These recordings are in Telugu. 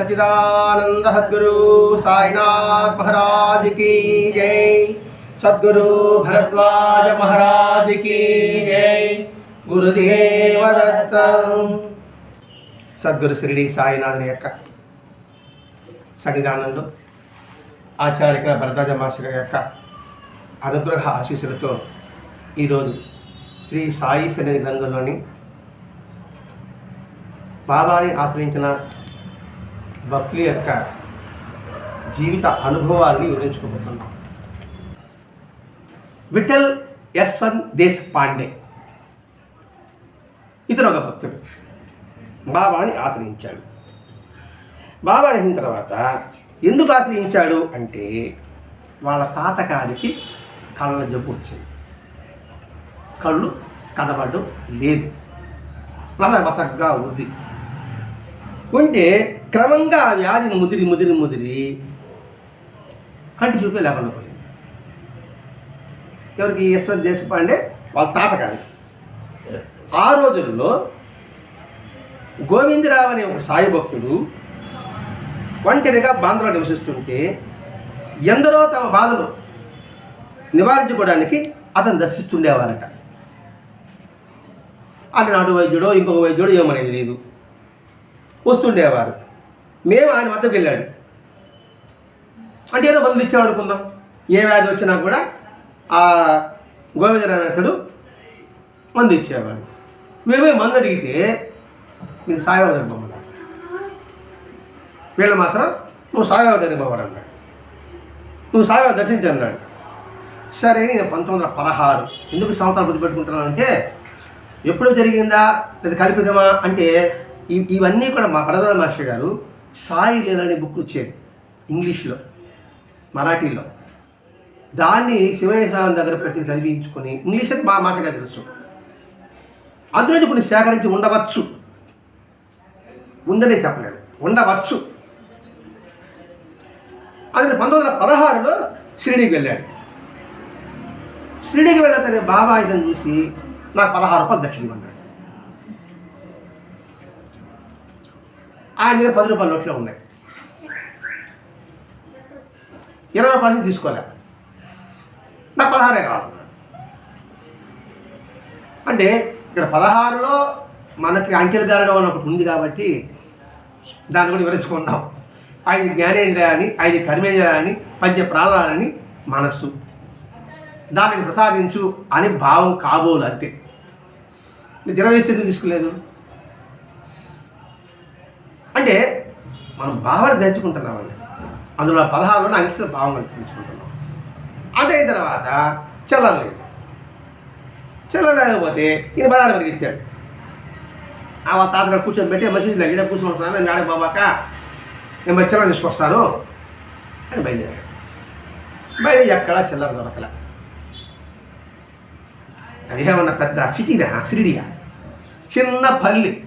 सचिदानंद सदगुरु साईनाथ महाराज की जय सदगुरु भरद्वाज महाराज की जय గురుదేవ దత్తం సద్గురు షిరిడి సాయినాథుని యొక్క సన్నిధానంలో ఆచార్య భరద్వాజ మాస్టర్ యొక్క అనుగ్రహ ఆశీస్సులతో ఈరోజు శ్రీ సాయి సన్నిధి గ్రంథంలోని బాబాని ఆశ్రయించిన భక్తుల యొక్క జీవిత అనుభవాల్ని వివరించుకోబోతున్నాం. విఠల్ యశ్వంత్ దేశ్ పాండే ఇతను ఒక భక్తుడు. బాబాని ఆశ్రయించాడు. బాబా అయిన తర్వాత ఎందుకు ఆశ్రయించాడు అంటే వాళ్ళ తాతగారికి కళ్ళ జబ్బు వచ్చింది. కళ్ళు కనబడడం లేదు మసక మసగ్గా ఉంది. ఉంటే క్రమంగా ఆ వ్యాధిని ముదిరి ముదిరి ముదిరి కంటి చూపే లేకుండా పోయింది. ఎవరికి? యశ్వంత్ దేశపాండే వాళ్ళ తాతగారికి. ఆ రోజుల్లో గోవిందరావు అనే ఒక సాయి భక్తుడు ఒంటరిగా బాంధలో నివసిస్తుంటే ఎందరో తమ బాధలు నివారించుకోవడానికి అతను దర్శిస్తుండేవారట. అతను నాటు వైద్యుడో ఇంకొక వైద్యుడో ఏమనేది లేదు. వస్తుండేవారు. మేము ఆయన వద్దకు వెళ్ళాడు. అంటే ఏదో మందులు ఇచ్చేవాడు అనుకుందాం. ఏ వ్యాధి వచ్చినా కూడా ఆ గోవిందరావు అతడు మందు ఇచ్చేవాడు. మీరు పోయి మందు అడిగితే నేను సాయిబాబా దగ్గర పోమన్నాడు. వీళ్ళు మాత్రం నువ్వు సాయిబాబా దగ్గర అన్నాడు. నువ్వు సాయిబాబా దర్శించి అన్నాడు. సరే నేను పంతొమ్మిది వందల పదహారు. ఎందుకు సంవత్సరాలు గుర్తుపెట్టుకుంటున్నానంటే ఎప్పుడు జరిగిందా? లేదా కల్పితమా? అంటే ఇవన్నీ కూడా మా ప్రధాన మాస్టర్ గారు సాయి లేదని బుక్ వచ్చేది ఇంగ్లీష్లో మరాఠీలో. దాన్ని శివయ్య స్వామి దగ్గర పెట్టి చదివించుకొని ఇంగ్లీష్ అయితే బాగా మాటగా తెలుసు. అందులో కొన్ని సేకరించి ఉండవచ్చు. ఉందని చెప్పలేదు ఉండవచ్చు. అతను పంతొమ్మిది వందల పదహారులో షిరిడీకి వెళ్ళాడు. షిరిడీకి వెళ్ళతనే బాబా ఇతను చూసి నాకు పదహారు రూపాయలు దక్షిణ ఇవ్వన్నాడు ఆయన దగ్గర పది రూపాయల నోట్లో ఉన్నాయి. ఇరవై రూపాయలు తీసుకోలే. నాకు పదహారే కావాలి. అంటే ఇక్కడ పదహారులో మనకి అంకెలు గారడం అని ఒకటి ఉంది కాబట్టి దాన్ని కూడా వివరించుకుందాం. ఐదు జ్ఞానేంద్రియాలని ఐదు కర్మేంద్రియాలని పంచ ప్రాణాలని మనస్సు. దానికి ప్రసాదించు అని భావం కాబోలు అంతే. ఇరవై స్థితి తీసుకోలేదు. అంటే మనం భావాన్ని నేర్చుకుంటున్నామండి అందులో పదహారులోనే అంకిత భావం నేర్చుకుంటున్నాం అదే తర్వాత చెల్లలేదు చెల్లలేకపోతే ఈయన బలాన్ని పరిగెత్తాడు. ఆ వాళ్ళ తాతగారు కూర్చొని పెట్టి మసీదు దగ్గర కూర్చొని స్వామి నాడే బాబాక నేను మరి చిల్లర తీసుకొస్తాను అని బయలుదేరాడు. బయలు ఎక్కడా చిల్లర అది అదేమన్నా పెద్ద సిటీనా? సిరిడియా? చిన్న పల్లి.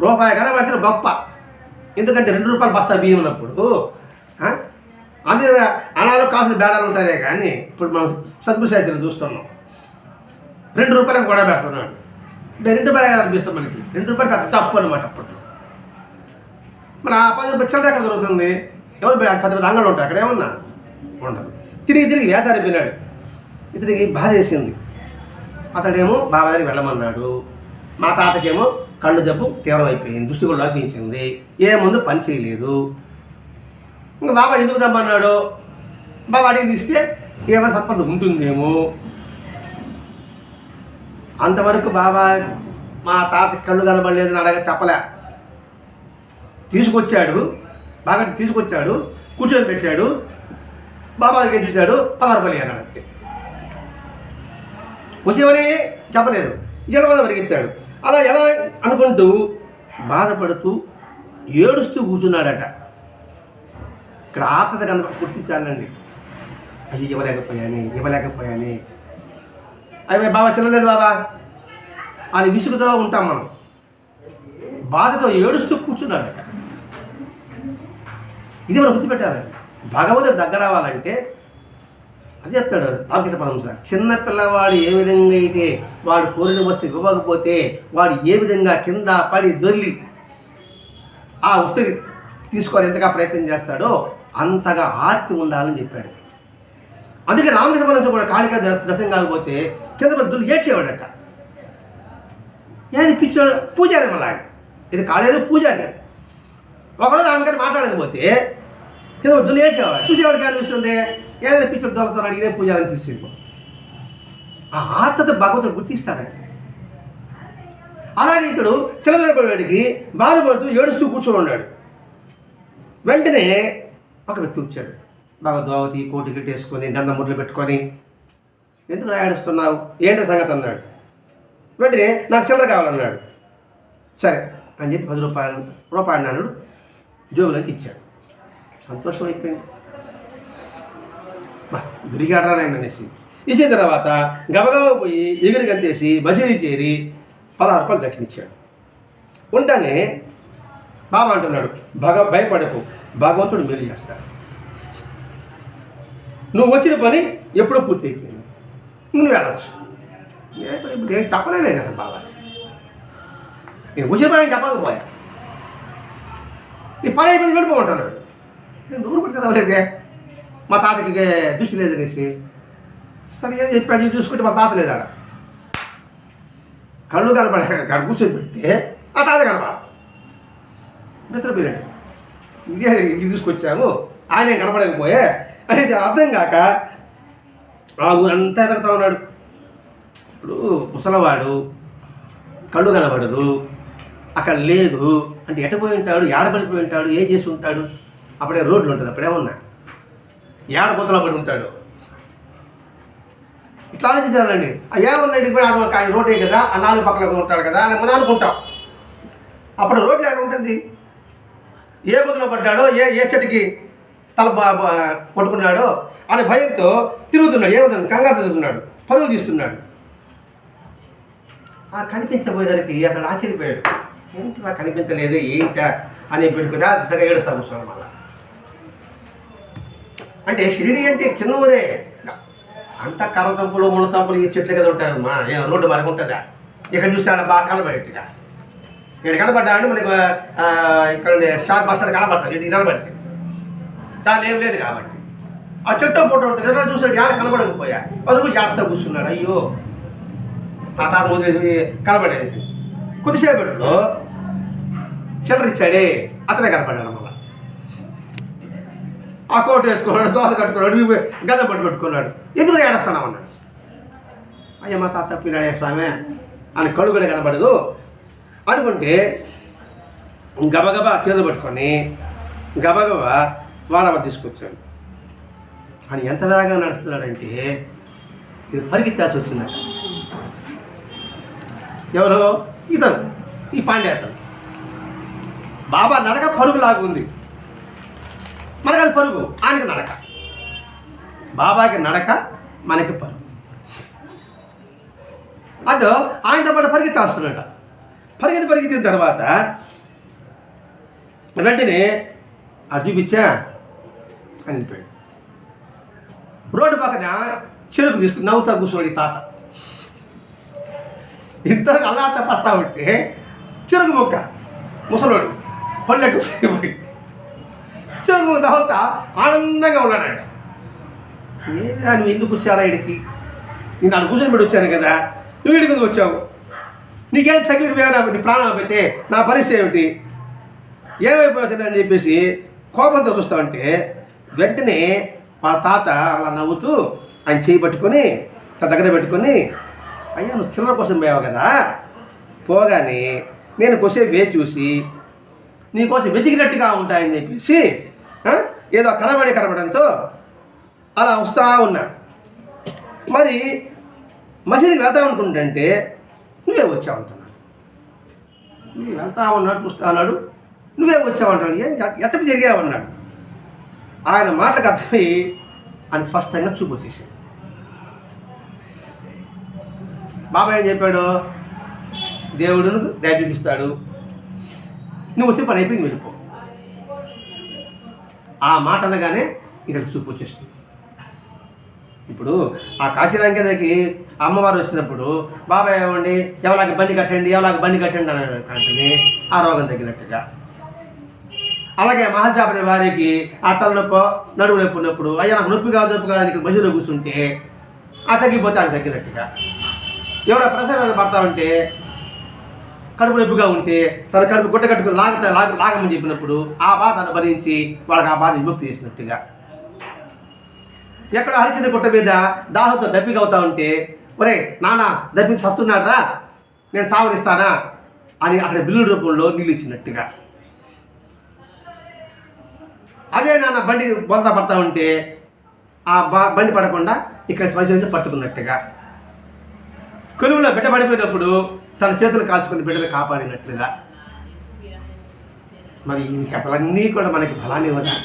రూపాయి కనబడితే గొప్ప. ఎందుకంటే రెండు రూపాయలు బస్తా బియ్యం ఉన్నప్పుడు. అదే అనాలు కాసులు బేడాలు ఉంటాయే కానీ ఇప్పుడు మనం సద్గు సాహిత్యం చూస్తున్నాం. రెండు రూపాయలకు కూడా పెడుతున్నాడు. అంటే రెండు రూపాయలు కదా అనిపిస్తాం మనకి. రెండు రూపాయలు పెద్ద తప్పు అనమాట అప్పట్లో. మన ఆ పది రూపాయలు చిల్లర ఎక్కడ దొరుకుతుంది? ఎవరు పెద్ద పెద్ద అంగళ్ళు ఉంటాయి అక్కడ ఏమన్నా? ఉండదు. తిరిగి తిరిగి వేదారి పిల్లాడు. ఇతనికి బాధ వేసింది. అతడేమో బాబాయ్ వెళ్ళమన్నాడు. మా తాతకేమో కళ్ళు జబ్బు తీవ్రమైపోయింది దృష్టి కూడా లోపించింది ఏ ముందు పని చేయలేదు ఇంకా బాబా ఎందుకు దమ్మన్నాడు? బాబా అడిగి తీస్తే ఏమైనా సత్పంత ఉంటుందేమో. అంతవరకు బాబా మా తాత కళ్ళు కనబడలేదు అని అడగ చెప్పలే. తీసుకొచ్చాడు బాగా తీసుకొచ్చాడు కూర్చొని పెట్టాడు. బాబా దగ్గర చూశాడు పదహారు పని అన్నాడు అంతే. వచ్చేవని చెప్పలేదు. జనవరం పరిగెత్తాడు. అలా ఎలా అనుకుంటూ బాధపడుతూ ఏడుస్తూ కూర్చున్నాడట. ఇక్కడ ఆత్మత కనుక గుర్తించాలండి అయ్యి ఇవ్వలేకపోయాని ఇవ్వలేకపోయాని. అయ్యే బాబా చిల్లలేదు బాబా. అని విసుగుతో ఉంటాం మనం. బాధతో ఏడుస్తూ కూర్చున్నాడట. ఇది మనం గుర్తుపెట్టాలండి భగవద్ దగ్గర అవ్వాలంటే అది చెప్తాడు రామకృష్ణ సార్. చిన్న పిల్లవాడు ఏ విధంగా అయితే వాడు కోరిన వస్తువు ఇవ్వకపోతే వాడు ఏ విధంగా కింద పడి దొల్లి ఆ వస్తువు తీసుకోవాలి ఎంతగా ప్రయత్నం చేస్తాడో అంతగా ఆర్తి ఉండాలని చెప్పాడు. అందుకే రామకృష్ణ పరమహంస కూడా కాళికా ద- దశం కాకపోతే కింద బద్దులు ఏడ్చేవాడట. ఏది పిచ్చాడు? పూజారి మళ్ళీ ఇది కాలేదు పూజారి. ఒకరోజు ఆమెగారు మాట్లాడకపోతే కింద బద్దులు ఏడ్చేవాడు. చూసేవాడికి అనిపిస్తుంది ఏదైనా పిచ్చోడు దొరుకుతాడు అడిగినే పూజ అనిపిస్తుంది ఆ ఆర్తత భగవంతుడు గుర్తిస్తాడండి అలాగే ఇతడు చిలదరపడికి బాధపడుతూ ఏడుస్తూ కూర్చొని ఉన్నాడు. వెంటనే ఒక వ్యక్తి వచ్చాడు. బాగా దోవతి కోటి కట్టేసుకొని గంధం ముడ్లు పెట్టుకొని ఎందుకు ఏడుస్తున్నావు? ఏంటి సంగతి? అన్నాడు. వెంటనే నాకు చిల్లర కావాలన్నాడు. సరే అని చెప్పి పది రూపాయలు రూపాయలు నానుడు జోబులోకి ఇచ్చాడు. సంతోషం అయిపోయింది బా, దురిగాడరా అనేసి. ఇచ్చిన తర్వాత గబగబా పోయి ఎగిరి గంతేసి మసీదు చేరి పదహారు రూపాయలు దక్షిణిచ్చాడు ఉంటానే బాబా అంటున్నాడు భగ భయపడకు భగవంతుడు మేలు చేస్తాడు. నువ్వు వచ్చిన పని ఎప్పుడో పూర్తి అయిపోయింది. నువ్వు వెళ్ళచ్చు. నేను ఇప్పుడు ఇప్పుడు నేను చెప్పలేదు కదా బాబా. నేను వచ్చిన పని చెప్పకపోయా. నీ పని అయిపోయింది వెళ్ళిపోమంటున్నాడు నేను నూరు పెడితే అవ్వలేదే మా తాతకి దృష్టి లేదనేసి సరే ఏం చెప్పాడు చూసుకుంటే మా తాత లేదాడ? కళ్ళు కనపడే అక్కడ కూర్చొని పెడితే ఆ తాత కనపడ నిద్రపోయాడు ఇదే ఇది తీసుకొచ్చాము ఆయన కనపడకపోయే అనేది అర్థం కాక ఆ ఊరంతా ఎదుగుతా ఉన్నాడు. ఇప్పుడు ముసలవాడు కళ్ళు కనబడదు అక్కడ లేదు. అంటే ఎటపోయి ఉంటాడు? ఏడబడిపోయి ఉంటాడు? ఏం చేసి ఉంటాడు? అప్పుడే రోడ్లు ఉంటుంది ఏడ ఏడపోతలో పడి ఉంటాడు? ఇట్లా ఆలోచించాలండి. అయ్యా ఇంటికి పోయి ఆయన రోడ్డే కదా ఆ నాలుగు పక్కన ఉంటాడు కదా అని మనం అనుకుంటాం. అప్పుడు రోడ్డు ఎక్కడ ఉంటుంది? ఏ గుదలో పడ్డాడో ఏ ఏ చెట్టుకి తల పట్టుకున్నాడో అనే భయంతో తిరుగుతున్నాడు. ఏమవుతుంది కంగారు తిరుగుతున్నాడు పరుగులు తీస్తున్నాడు. ఆ కనిపించబోయేదానికి అతడు ఆశ్చర్యపోయాడు. ఏంటి నాకు కనిపించలేదు ఏంటా అని పెట్టుకుని అద్దగా ఏడుస్తా కూర్చున్నాడు అంటే షిరిడి అంటే చిన్న ఊరే. అంత కర్ర తంపులు ఈ చెట్లు కదా ఉంటాయమ్మా ఏ రోడ్డు మనకు ఉంటుందా? ఇక్కడ చూస్తే ఆడ బాగా కనబడేట్టుగా. ఇక్కడ కనబడ్డాడు మనకు ఇక్కడ స్టార్ బస్ స్టాండ్ కనబడతాడు ఇది కనబడితే. దాని ఏం లేదు కాబట్టి. ఆ చెట్టు పూట ఉంటుంది. ఎలా చూసాడు యాడ కనబడకపోయా? పదుపు జాగ్రత్త కూర్చున్నాడు. అయ్యో. ఆ తాత ముందు కనబడేది. కొద్దిసేపట్లో చిల్లర ఇచ్చాడే. అతనే కనపడ్డాడు ఆ కోట్ వేసుకున్నాడు దోశ కట్టుకున్నాడు గద పట్టు పెట్టుకున్నాడు. ఎందుకు ఏడుస్తున్నావు అన్నాడు అయ్యా మా తాత తప్పినాడే స్వామి అని కళ్ళు కూడా కనబడదు. అనుకుంటే గబగబా చేతులు పట్టుకొని గబగబా వాడవ తీసుకొచ్చాడు. అని ఎంత వేగంగా నడుస్తున్నాడంటే ఇది పరిగెత్తాల్సి వచ్చిందట. ఎవరు? ఇతను ఈ పాండే అతను బాబా నడక పరుగులాగా ఉంది అది పరుగు. ఆయనకి నడక. బాబాకి నడక మనకి పరుగు. అదో ఆయనతో పాటు పరిగెత్తాస్తున్నాడు పరిగెత్తి పరిగెత్తిన తర్వాత వెంటనే అది చూపించా అని చెప్పాడు రోడ్డు పక్కన చెరుకు తీసుకుని నవ్వుతా కూర్చోడు తాత. ఇద్దరు అల్లాట పస్తా ఉంటే చెరుకు ముక్క ముసలోడు పల్లెట్టు పోయి చెరుకు ఆనందంగా ఉన్నాడంట. ఏరా నువ్వు ఎందుకు వచ్చారా ఇడికి నేను నన్ను కూర్చొని పెట్టి వచ్చాను కదా. నువ్వు ఇడికి వచ్చావు? నీకేం తగిలి నీ ప్రాణం అయిపోతే నా పరిస్థితి ఏమిటి? ఏమైపోతుంది అని చెప్పేసి కోపంతో చూస్తా ఉంటే వెంటనే మా తాత అలా నవ్వుతూ ఆయన చేయి పట్టుకొని తన దగ్గర పెట్టుకొని అయ్యా నువ్వు చిల్లర కోసం పోయావు కదా. పోగానే నేను కొద్దిసేపు వేచి చూసి నీకోసం వెతికినట్టుగా ఉంటాయని చెప్పేసి ఏదో కనబడి కనబడంతో అలా వస్తూ ఉన్నా. మరి మసీదుకి వెళ్తాం అనుకుంటుంటే నువ్వే వచ్చావు అంటున్నాడు. నువ్వు వెళ్తా ఉన్నాడు చూస్తా అన్నాడు నువ్వే వచ్చావు అంటాడు ఏం ఎట్టకు జరిగావన్నాడు ఆయన మాటకు అర్థమై అని స్పష్టంగా చూపు వచ్చేసాడు బాబాయ్ ఏం చెప్పాడు? దేవుడు దయ చూపిస్తాడు. నువ్వు వచ్చే పని అయిపోయింది వెళ్ళిపో. ఆ మాట అనగానే ఇక్కడ చూపు వచ్చేసింది. ఇప్పుడు ఆ కాశీరంగకి అమ్మవారు వచ్చినప్పుడు బాబాయ్ ఏమండి? ఎవలాగ బండి కట్టండి? ఎవలాగ బండి కట్టండి? అని అంటే ఆ రోగం తగ్గినట్టుగా. అలాగే మహల్చాపడే వారికి ఆ తలనొప్పి నడువు నొప్పి ఉన్నప్పుడు అయ్యా నాకు నొప్పి కాదు నొప్పి కాదు ఇక్కడ మధ్యలో కూర్చుంటే ఆ తగ్గిపోతే ఆయన తగ్గినట్టుగా. ఎవరో ప్రసరణ పడతా ఉంటే కడుపు నొప్పిగా ఉంటే తన కడుపు గుట్ట కట్టుకుని లాగ లాగ లాగమని చెప్పినప్పుడు ఆ బాధ అనుభరించి వాళ్ళకి ఆ బాధ విముక్తి చేసినట్టుగా. ఎక్కడ హరిచంద్ర గుట్ట మీద దాహంతో దప్పిక అవుతా ఉంటే ఒరే నాన్న దప్పించి వస్తున్నాడు రా నేను సావరిస్తానా? అని అక్కడ బిల్లు రూపంలో నీళ్ళు ఇచ్చినట్టుగా. అదే నాన్న బండి బొంత పడతా ఉంటే ఆ బండి పడకుండా ఇక్కడ శ్మశానం పట్టుకున్నట్టుగా. కొలువులో బిడ్డ పడిపోయినప్పుడు తన చేతులు కాల్చుకుని బిడ్డలు కాపాడినట్లుగా. మరి ఈ కథలన్నీ కూడా మనకి బలాన్ని ఇవ్వదా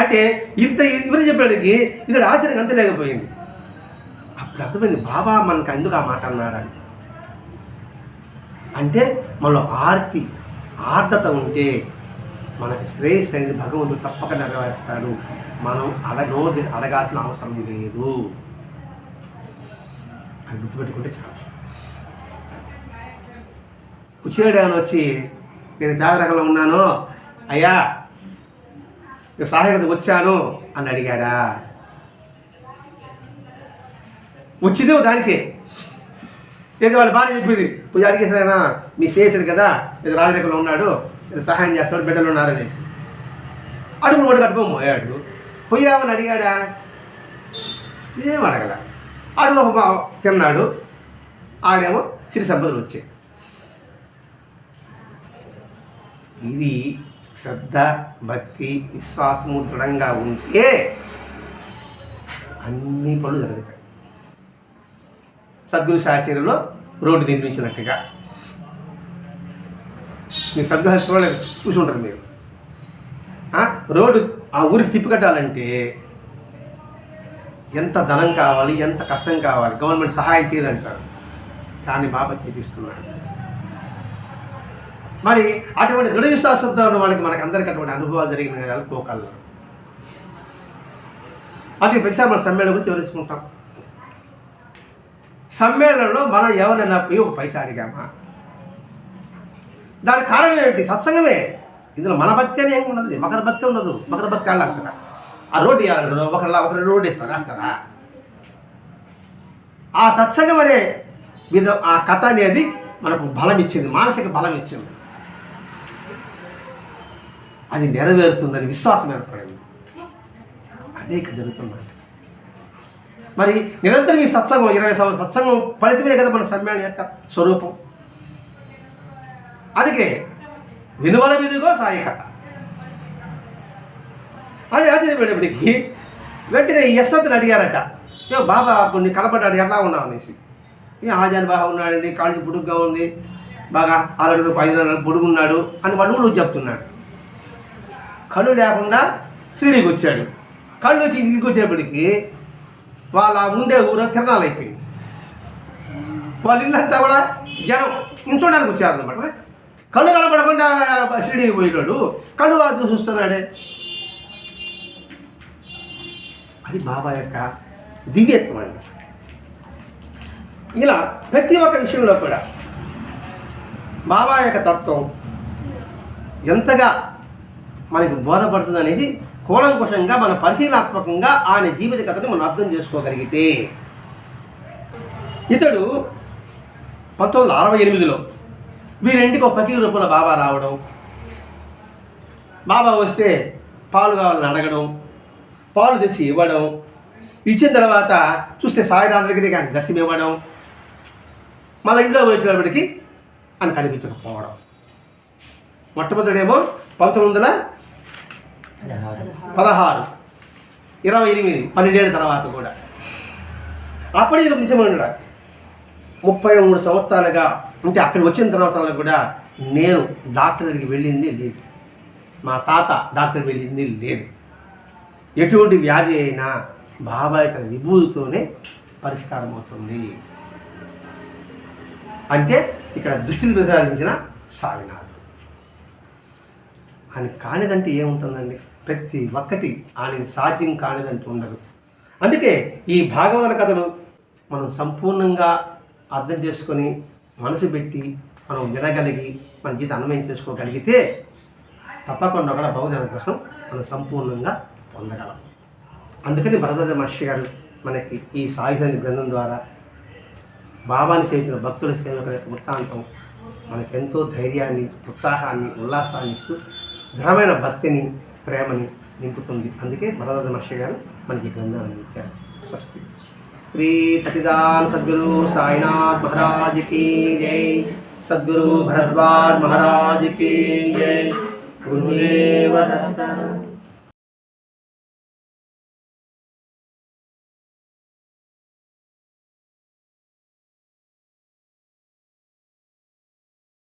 అంటే ఇంత ఇవరు చెప్పడానికి ఇది ఆశ్చర్యం అంత లేకపోయింది. అప్పుడు అర్థమైంది బాబా మనకు అందుకు ఆ మాట అన్నాడని. అంటే మనలో ఆర్తి ఆర్ద్రత ఉంటే మనకి శ్రేయస్ అనేది భగవంతుడు తప్పక నెరవేరుస్తాడు. మనం అడగో అడగాల్సిన అవసరం లేదు. అది గుర్తుపెట్టుకుంటే చాలు. కుచేడని వచ్చి నేను పేదరకంలో ఉన్నాను అయ్యా సహాయకత వచ్చాను అని అడిగాడా? వచ్చింది దానికే. ఏదో వాళ్ళు బాగా చెప్పింది. పూజ అడిగేసారైనా మీ స్నేహితుడు కదా ఇది రాజరేఖలో ఉన్నాడు ఇది సహాయం చేస్తాడు బిడ్డలు ఉన్నారనేసి అడుగులు కూడా కట్టుకోము పోయాడు అడిగాడా? ఏం అడగడా అడుగులు ఒక బా- తిన్నాడు. ఆడేమో సిరి సంపదలు వచ్చాయి. ఇది శ్రద్ధ భక్తి విశ్వాసము దృఢంగా ఉంటే అన్ని పనులు జరుగుతాయి. సద్గురు శాస్త్రిలో రోడ్డు నిర్మించినట్టుగా. మీరు సద్గురు చూడలేదు చూసి ఉంటారు మీరు. రోడ్డు ఆ ఊరికి తిప్పికట్టాలంటే ఎంత ధనం కావాలి ఎంత కష్టం కావాలి గవర్నమెంట్ సహాయం చేయదంటాడు కానీ బాబా చేపిస్తున్నాడు. మరి అటువంటి దృఢ విశ్వాసంతో ఉన్న వాళ్ళకి మనకి అందరికీ అటువంటి అనుభవాలు జరిగిన కదా కోకల్లో. అది ప్రతిసారి మన సమ్మేళనం గురించి వివరించుకుంటాం. సమ్మేళనంలో మనం ఎవరైనా పోయి ఒక పైసా అడిగామా? దానికి కారణం ఏమిటి? సత్సంగమే. ఇందులో మన భక్తి అని ఏమి ఉండదు. మకర భక్తి ఉండదు. మకర భక్తి వాళ్ళు అంటారా ఆ రోడ్డు ఇవ్వాలంటారు ఒకరిలా ఒకరు రోడ్డు వేస్తారు రాస్తారా? ఆ సత్సంగం అనే విధ ఆ కథ అనేది మనకు బలం ఇచ్చింది మానసిక బలం ఇచ్చింది. అది నెరవేరుతుందని విశ్వాసం ఏర్పడింది. అదే ఇక్కడ మరి నిరంతరం ఈ సత్సంగం ఇరవై సంవత్సరం సత్సంగం ఫలితమే కదా మన సమ్మానం యొక్క స్వరూపం. అందుకే వినువల మీదుగో సాయి కథ. అని ఆశ్చర్యపడేప్పటికి వెంటనే యశ్వంతుని అడిగారట. ఏ బాబా కొన్ని కనపడ్డాడు ఎట్లా ఉన్నావు? అనేసి. ఏ ఆజాన్ బాగా ఉన్నాడండి కాళ్ళు పొడుగ్గా ఉంది బాగా ఆరు ఐదు పొడుగున్నాడు అని వాడు చెప్తున్నాడు. కళ్ళు లేకుండా షిరిడీకి వచ్చాడు. కళ్ళు వచ్చి ఇంటికి వచ్చేప్పటికి వాళ్ళ ఉండే ఊరు తిరణాలు అయిపోయింది. వాళ్ళ ఇల్లంతా కూడా జనం ఇంచోడానికి వచ్చారనమాట కళ్ళు కనపడకుండా షిరిడీకి పోయినాడు కళ్ళు చూస్తున్నాడే అది బాబా యొక్క దివ్యత్వం అండి ఇలా ప్రతి ఒక్క విషయంలో కూడా బాబా యొక్క తత్వం ఎంతగా మనకి బోధపడుతుంది అనేది కూలంకుషంగా మన పరిశీలనాత్మకంగా ఆయన జీవిత కథని మనం అర్థం చేసుకోగలిగితే. ఇతడు పంతొమ్మిది వందల అరవై ఎనిమిదిలో వీరింటికి ఒక పకీర్ రూపంలో బాబా రావడం. బాబా వస్తే పాలు కావాలని అడగడం. పాలు తెచ్చి ఇవ్వడం. ఇచ్చిన తర్వాత చూస్తే సాయినాథ్ కానీ దర్శనం ఇవ్వడం. మళ్ళీ ఇంట్లో వచ్చేటప్పటికి అని కనిపించకపోవడం మొట్టమొదటేమో పంతొమ్మిది వందల పదహారు. ఇరవై ఎనిమిది పన్నెండేళ్ళ తర్వాత కూడా. అప్పుడే నిజమైన ముప్పై మూడు సంవత్సరాలుగా అంటే అక్కడికి వచ్చిన తర్వాత కూడా నేను డాక్టర్ దగ్గరికి వెళ్ళింది లేదు. మా తాత డాక్టర్ వెళ్ళింది లేదు. ఎటువంటి వ్యాధి అయినా బాబా యొక్క విభూతితోనే పరిష్కారం అవుతుంది. అంటే ఇక్కడ దృష్టిని ప్రసాదించిన సాగినాథ్ ఆయన కానిదంటే ఏముంటుందండి? ప్రతి ఒక్కటి ఆయన సాధ్యం కానిదంటూ ఉండదు. అందుకే ఈ భాగవతల కథలు మనం సంపూర్ణంగా అర్థం చేసుకొని మనసు పెట్టి మనం వినగలిగి మన జీవితం అన్వయం చేసుకోగలిగితే తప్పకుండా కూడా భగవద్ అనుగ్రహం మనం సంపూర్ణంగా పొందగలం. అందుకని భరతద మహర్షి గారు మనకి ఈ సాయుధ గ్రంథం ద్వారా బాబాని సేవించిన భక్తుల సేవకుల యొక్క వృత్తాంతం మనకెంతో ధైర్యాన్ని ఉత్సాహాన్ని ఉల్లాసాన్ని ఇస్తూ దృఢమైన భక్తిని ప్రేమని నింపుతుంది. అందుకే భరతద మహర్షి గారు మనకి గ్రంథాన్ని అందించారు. స్వస్తి. శ్రీ ప్రతిదాన్ సద్గురు సాయినాథ్ మహారాజ్ కీ జై. సద్గురు భరద్వాజ్ మహారాజ్ కీ జై. గురుదేవ